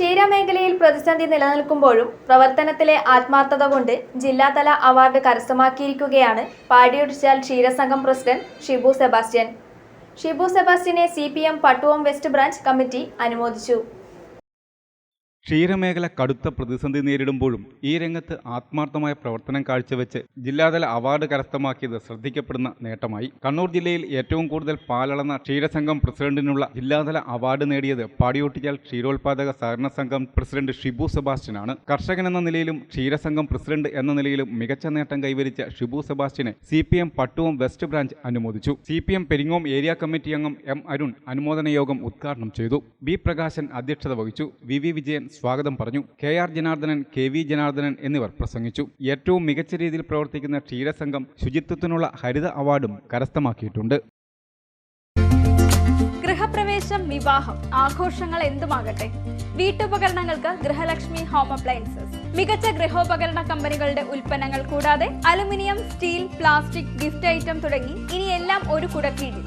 ക്ഷീരമേഖലയിൽ പ്രതിസന്ധി നിലനിൽക്കുമ്പോഴും പ്രവർത്തനത്തിലെ ആത്മാർത്ഥത കൊണ്ട് ജില്ലാതല അവാർഡ് കരസ്ഥമാക്കിയിരിക്കുകയാണ് പാടിയൊടിച്ചാൽ ക്ഷീരസംഘം president Shibu Sebastian. Shibu സെബാസ്റ്റ്യനെ C Pattuvam west branch committee അനുമോദിച്ചു. ക്ഷീരമേഖല കടുത്ത പ്രതിസന്ധി നേരിടുമ്പോഴും ഈ രംഗത്ത് ആത്മാർത്ഥമായ പ്രവർത്തനം കാഴ്ചവെച്ച് ജില്ലാതല അവാർഡ് കരസ്ഥമാക്കിയത് ശ്രദ്ധിക്കപ്പെടുന്ന നേട്ടമായി. കണ്ണൂർ ജില്ലയിൽ ഏറ്റവും കൂടുതൽ പാലളന്ന ക്ഷീരസംഘം പ്രസിഡന്റിനുള്ള ജില്ലാതല അവാർഡ് നേടിയത് പാടിയൊട്ടിച്ചാൽ ക്ഷീരോത്പാദക സഹകരണ സംഘം പ്രസിഡന്റ് ഷിബു സെബാസ്റ്റ്യനാണ്. കർഷകൻ എന്ന നിലയിലും ക്ഷീരസംഘം പ്രസിഡന്റ് എന്ന നിലയിലും മികച്ച നേട്ടം കൈവരിച്ച Shibu സെബാസ്റ്റ്യനെ C P M Pattuvam west branch അനുമോദിച്ചു. C P M Peringome area committee അംഗം എം അരുൺ അനുമോദന യോഗം ഉദ്ഘാടനം ചെയ്തു. ബി പ്രകാശൻ അധ്യക്ഷത വഹിച്ചു. വി വി വിജയൻ സ്വാഗതം പറഞ്ഞു. K R Janardhanan K V Janardhanan എന്നിവർ പ്രസംഗിച്ചു. ഏറ്റവും മികച്ച രീതിയിൽ പ്രവർത്തിക്കുന്ന ക്ഷീരസംഘം ശുചിത്വത്തിനുള്ള ഹരിത അവാർഡും കരസ്ഥമാക്കിയിട്ടുണ്ട്. ഗൃഹപ്രവേശം വിവാഹം ആഘോഷങ്ങൾ എന്തുമാകട്ടെ? വീട്ടുപകരണങ്ങൾക്ക് ഗൃഹലക്ഷ്മി ഹോം അപ്ലയൻസസ്. മികച്ച ഗൃഹോപകരണ കമ്പനികളുടെ ഉൽപ്പന്നങ്ങൾ കൂടാതെ aluminium steel plastic gift item തുടങ്ങി ഇനി എല്ലാം ഒരു കുടക്കീഴിൽ.